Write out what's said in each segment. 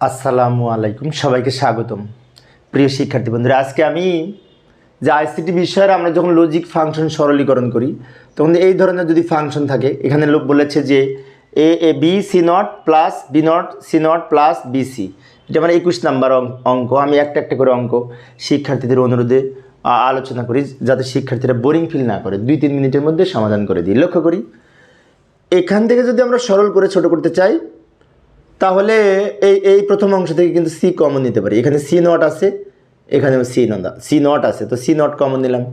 আসসালামু আলাইকুম, সবাইকে স্বাগতম। প্রিয় শিক্ষার্থী বন্ধুরা, আজকে আমি যে আইসিটি বিষয়ের আমরা যখন লজিক ফাংশন সরলীকরণ করি, তখন এই ধরনের যদি ফাংশন থাকে, এখানে লোক বলেছে যে A A B C naught plus B naught C naught plus B C এটা আমার একুশ নাম্বার অঙ্ক- অঙ্ক, আমি একটা একটা করে অঙ্ক শিক্ষার্থীদের অনুরোধে আলোচনা করি, যাতে শিক্ষার্থীরা বোরিং ফিল না করে। দুই তিন মিনিটের মধ্যে সমাধান করে দিই। লক্ষ্য করি, এখান থেকে যদি আমরা সরল করে ছোট করতে চাই তাহলে এই এই প্রথম অংশ থেকে কিন্তু সি কমন নিতে পারি। এখানে সি নট আছে, এখানেও সি নট সি নট আছে, তো সি নট কমন নিলাম।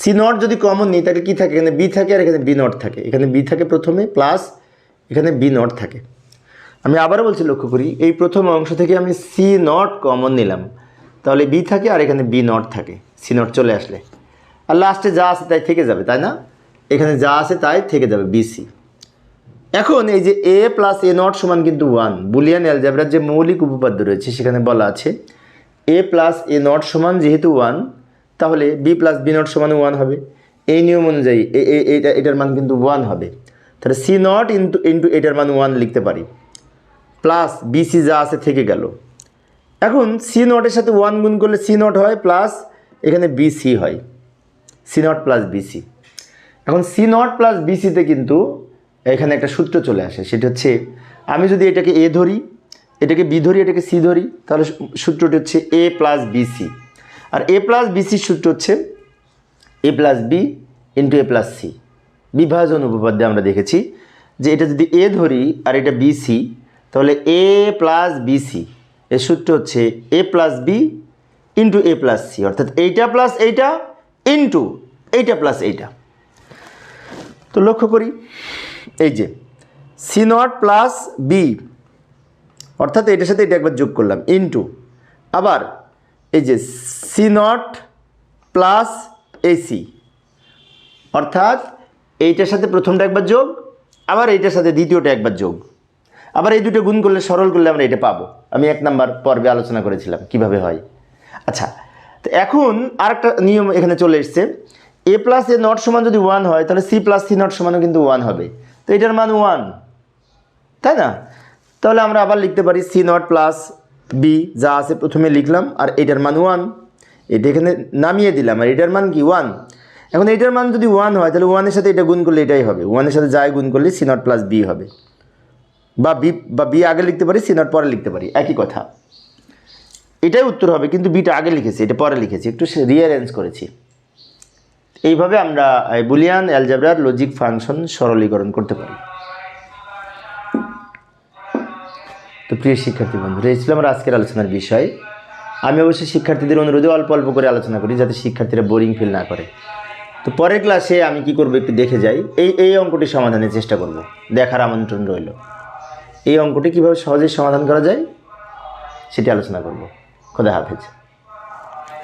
সি নট যদি কমন নিই, তাহলে কী থাকে? এখানে বি থাকে আর এখানে বি নট থাকে। এখানে বি থাকে প্রথমে প্লাস এখানে বি নট থাকে। আমি আবারও বলছি, লক্ষ্য করি, এই প্রথম অংশ থেকে আমি সি নট কমন নিলাম। তাহলে বি থাকে আর এখানে বি নট থাকে। সি নট চলে আসলে। আর লাস্টে যা আছে তাই থেকে যাবে, তাই না? এখানে যা আছে তাই থেকে যাবে বিসি এখন এই যে এ প্লাস এ নট সমান কিন্তু ওয়ান বুলিয়ান অ্যালজাবরার যে মৌলিক উপপাদ্য রয়েছে, সেখানে বলা আছে এ প্লাস এ নট সমান যেহেতু ওয়ান তাহলে বি প্লাস বি নট সমান ওয়ান হবে। এই নিয়ম অনুযায়ী এ- এটা, এটার মান কিন্তু ওয়ান হবে। তাহলে সি নট ইন্টু ইন্টু এটার মান ওয়ান লিখতে পারি। প্লাস বিসি যা আছে থেকে গেল। এখন সি নটের সাথে ওয়ান গুণ করলে সি নট হয় প্লাস এখানে বিসি হয়। সি নট প্লাস বিসি এখন সি নট প্লাস বিসিতে কিন্তু এখানে একটা সূত্র চলে আসে, সেটা হচ্ছে আমি যদি এটাকে এ ধরি, এটাকে বি ধরি, এটাকে সি ধরি, তাহলে সূত্রটি হচ্ছে এ প্লাস বিসি আর এ প্লাস বিসির সূত্র হচ্ছে A plus B into A plus C বিভাজন উপপাদ্যে আমরা দেখেছি যে এটা যদি এ ধরি আর এটা বিসি তাহলে এ প্লাস বিসি এর সূত্র হচ্ছে A plus B into A plus C অর্থাৎ এইটা প্লাস এইটা ইন্টু এইটা প্লাস এইটা। তো লক্ষ্য করি এই যে সি নট প্লাস বি অর্থাৎ এটার সাথে এটা একবার যোগ করলাম ইন্টু আবার এই যে সি নট প্লাস এসি অর্থাৎ এইটার সাথে প্রথমটা একবার যোগ, আবার এইটার সাথে দ্বিতীয়টা একবার যোগ। আবার এই দুটো গুণ করলে, সরল করলে আমরা এটা পাবো। আমি এক নাম্বার পর্বে আলোচনা করেছিলাম, কীভাবে হয়। আচ্ছা তো এখন আরেকটা নিয়ম এখানে চলে এসছে। এ প্লাস এ নট সমান যদি ওয়ান হয়, তাহলে সি প্লাস সি নট সমানও কিন্তু ওয়ান হবে। তো এটার মান ওয়ান তাই না? তাহলে আমরা আবার লিখতে পারি সি নট প্লাস বি যা আছে প্রথমে লিখলাম, আর এটার মান ওয়ান এটা এখানে নামিয়ে দিলাম, আর এটার মান কি? ওয়ান এখন এটার মান যদি ওয়ান হয়, তাহলে ওয়ানের সাথে এটা গুণ করলে এটাই হবে। ওয়ানের সাথে যাই গুণ করলে সি নট প্লাস বি হবে। বা বি বা বি আগে লিখতে পারি সি নট পরে লিখতে পারি। একই কথা। এটাই উত্তর হবে, কিন্তু বিটা আগে লিখেছি, এটা পরে লিখেছি। একটু রিয়ারেঞ্জ করেছি। এইভাবে আমরা বুলিয়ান অ্যালজাবরার লজিক ফাংশন সরলীকরণ করতে পারি। তো প্রিয় শিক্ষার্থী বন্ধুরা, এই ছিল আমার আজকের আলোচনার বিষয়। আমি অবশ্যই শিক্ষার্থীদের অনুরোধে অল্প অল্প করে আলোচনা করি যাতে শিক্ষার্থীরা বোরিং ফিল না করে। তো পরের ক্লাসে আমি কি করব একটু দেখে যাই। এই এই অঙ্কটি সমাধানের চেষ্টা করব। দেখার আমন্ত্রণ রইল। এই অঙ্কটি কীভাবে সহজেই সমাধান করা যায় সেটি আলোচনা করব। খোদা হাফেজ।